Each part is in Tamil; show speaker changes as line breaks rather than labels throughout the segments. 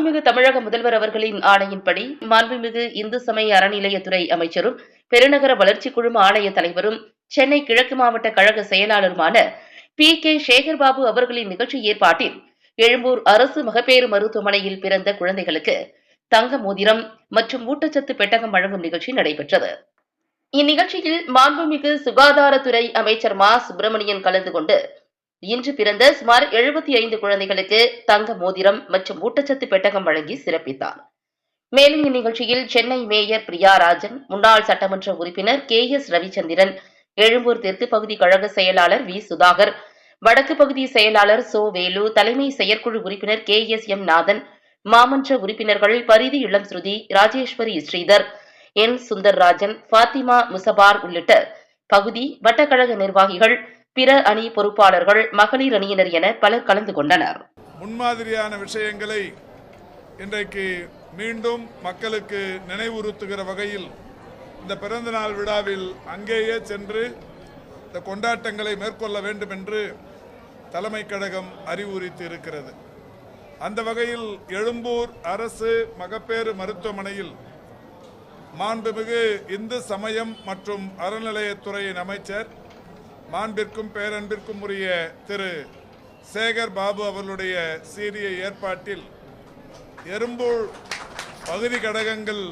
மாண்புமிகு தமிழக முதல்வர் அவர்களின் ஆணையின்படி மாண்புமிகு இந்து சமய அறநிலையத்துறை அமைச்சரும் பெருநகர வளர்ச்சி குழும ஆணைய தலைவரும் சென்னை கிழக்கு மாவட்ட கழக செயலாளருமான பி. கே. சேகர்பாபு அவர்களின் நிகழ்ச்சி ஏற்பாட்டில் எழும்பூர் அரசு மகப்பேறு மருத்துவமனையில் பிறந்த குழந்தைகளுக்கு தங்க மோதிரம் மற்றும் ஊட்டச்சத்து பெட்டகம் வழங்கும் நிகழ்ச்சி நடைபெற்றது. இந்நிகழ்ச்சியில் மாண்புமிகு சுகாதாரத்துறை அமைச்சர் மா. சுப்பிரமணியன் கலந்து கொண்டு இன்று பிறந்த சுமார் எழுபத்தி ஐந்து குழந்தைகளுக்கு தங்க மோதிரம் மற்றும் ஊட்டச்சத்து பெட்டகம் வழங்கி சிறப்பித்தார். மேலும் இந்நிகழ்ச்சியில் சென்னை மேயர் பிரியா ராஜன் முன்னாள் சட்டமன்ற உறுப்பினர் கே எஸ் ரவிச்சந்திரன் எழும்பூர் தெற்கு பகுதி கழக செயலாளர் வி. சுதாகர் வடக்கு பகுதி செயலாளர் சோ. வேலு தலைமை செயற்குழு உறுப்பினர் கே. எஸ். எம். நாதன் மாமன்ற உறுப்பினர்கள் பரிதி இளம் ஸ்ருதி ராஜேஸ்வரி ஸ்ரீதர் என். சுந்தர்ராஜன் ஃபாத்திமா முசபார் உள்ளிட்ட பகுதி வட்டக்கழக நிர்வாகிகள் பிற அணி பொறுப்பாளர்கள் மகளிர் அணியினர் என பலர் கலந்து கொண்டனர்.
முன்மாதிரியான விஷயங்களை இன்றைக்கு மீண்டும் மக்களுக்கு நினைவுறுத்துகிற வகையில் இந்த பிறந்தநாள் விழாவில் அங்கேயே சென்று இந்த கொண்டாட்டங்களை மேற்கொள்ள வேண்டும் என்று தலைமை கழகம் அறிவுறுத்தி இருக்கிறது. அந்த வகையில் எழும்பூர் அரசு மகப்பேறு மருத்துவமனையில் மாண்புமிகு இந்து சமயம் மற்றும் அறநிலையத்துறையின் அமைச்சர் மாண்பிற்கும் பேரன்பிற்கும் உரிய திரு சேகர் பாபு அவர்களுடைய சீரிய ஏற்பாட்டில் எறும்பூர் பகுதி கழகங்கள்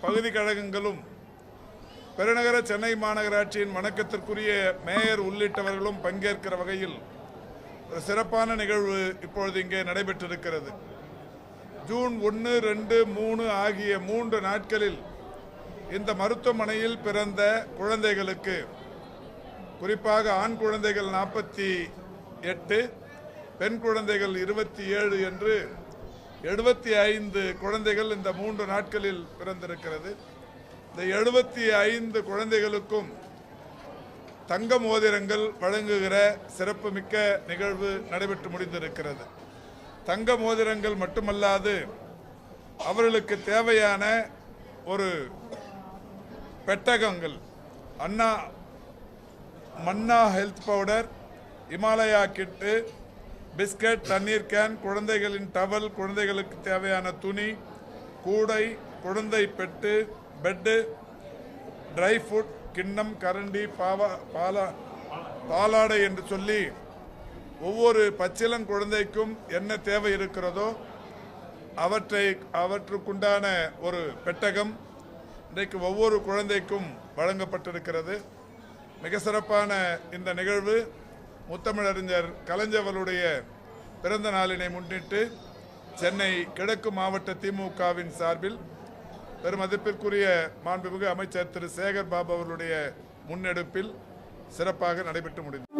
பகுதி கழகங்களும் பெருநகர சென்னை மாநகராட்சியின் வணக்கத்திற்குரிய மேயர் உள்ளிட்டவர்களும் பங்கேற்கிற வகையில் ஒரு சிறப்பான நிகழ்வு இப்பொழுது இங்கே நடைபெற்றிருக்கிறது. ஜூன் ஒன்று ரெண்டு மூணு ஆகிய மூன்று நாட்களில் இந்த மருத்துவமனையில் பிறந்த குழந்தைகளுக்கு குறிப்பாக ஆண் குழந்தைகள் நாற்பத்தி எட்டு பெண் குழந்தைகள் இருபத்தி ஏழு என்று எழுபத்தி ஐந்து குழந்தைகள் இந்த மூன்று நாட்களில் பிறந்திருக்கிறது. இந்த எழுபத்தி ஐந்து குழந்தைகளுக்கும் தங்க மோதிரங்கள் வழங்குகிற சிறப்புமிக்க நிகழ்வு நடைபெற்று முடிந்திருக்கிறது. தங்க மோதிரங்கள் மட்டுமல்லாது அவர்களுக்கு தேவையான ஒரு பெட்டகங்கள் அண்ணா மன்னா health powder Himalaya kit biscuit தண்ணீர் கேன் குழந்தைகளின் டவல் குழந்தைகளுக்கு தேவையான துணி கூடை குழந்தை பெட்டு பெட்டு ட்ரை ஃபுட் கிண்ணம் கரண்டி பாவா பாலா பாலாடை என்று சொல்லி ஒவ்வொரு பச்சிலன் குழந்தைக்கும் என்ன தேவை இருக்கிறதோ அவற்றை அவற்றுக்குண்டான ஒரு பெட்டகம் இன்றைக்கு ஒவ்வொரு குழந்தைக்கும் வழங்கப்பட்டிருக்கிறது. மிக சிறப்பான இந்த நிகழ்வு. முத்தமிழறிஞர் கலைஞர்களுடைய பிறந்த நாளினை முன்னிட்டு சென்னை கிழக்கு மாவட்ட திமுகவின் சார்பில் பெருமதிப்பிற்குரிய மாண்புமிகு அமைச்சர் திரு சேகர் பாபு அவர்களுடைய முன்னெடுப்பில் சிறப்பாக நடைபெற்று முடிந்தது.